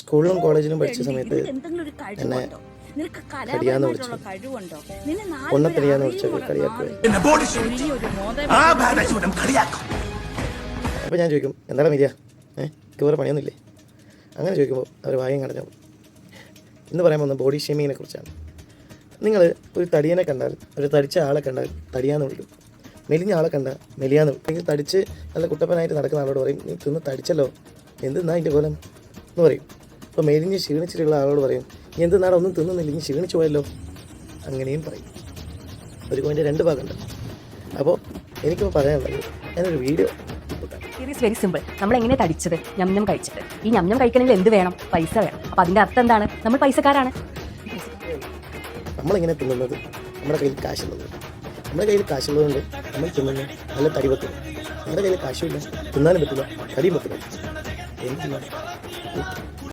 സ്കൂളിലും കോളേജിലും പഠിച്ച സമയത്ത് എന്നെ കടിയാന്ന് വിളിച്ചൊക്കെ അപ്പോൾ ഞാൻ ചോദിക്കും എന്താണ് മിരിയ ഏഹ് വേറെ പണിയൊന്നുമില്ലേ? അങ്ങനെ ചോദിക്കുമ്പോൾ അവർ വായം കടഞ്ഞു ഇന്ന് പറയാൻ പോകുന്ന ബോഡി ഷേമിങ്ങിനെ കുറിച്ചാണ്. നിങ്ങൾ ഒരു തടിയനെ കണ്ടാൽ ഒരു തടിച്ച ആളെ കണ്ടാൽ തടിയാന്ന് വിളിക്കും. മെലിഞ്ഞ ആളെ കണ്ടാൽ മെലിയാന്ന് വിളിക്കും. അല്ലെങ്കിൽ തടിച്ച് നല്ല കുട്ടപ്പനായിട്ട് നടക്കുന്ന ആളോട് പറയും നീ തിന്ന് തടിച്ചല്ലോ? എന്തെന്നാ അതിന്റെ കൊലം? എന്ന് പറയും. അപ്പോൾ മെലിഞ്ഞ് ക്ഷീണിച്ചിട്ടുള്ള ആളോട് പറയും നീ എന്തെന്നാടെ ഒന്നും തിന്നുന്നില്ല നീ ക്ഷീണിച്ചു പോയല്ലോ. അങ്ങനെയും പറയും. ഒരു കോയിന്റെ രണ്ട് ഭാഗമുണ്ട്. അപ്പോൾ എനിക്കിപ്പോൾ പറയാനുള്ളത് ഞാനൊരു വീഡിയോ ഇറ്റ് വെരി സിമ്പിൾ നമ്മൾ എങ്ങനെ തടിച്ചത്? ഞം കഴിച്ചിട്ട് ഈ ഞം കഴിക്കണമെങ്കിൽ എന്ത് വേണം? പൈസ വേണം. അപ്പോൾ അതിന്റെ അർത്ഥം എന്താണ്? നമ്മൾ പൈസക്കാരാണ്. നമ്മളിങ്ങനെ തിന്നുന്നത് നമ്മുടെ കയ്യിൽ കാശുള്ളത്. നമ്മുടെ കയ്യിൽ കാശുള്ളതുകൊണ്ട് നമ്മൾ തിന്നുന്നു നല്ല തടി വെക്കുന്നു നമ്മുടെ കയ്യിൽ കാശുമില്ല. തിന്നാനും പറ്റില്ല. തടിയും പറ്റില്ല. എന്തിനാണ്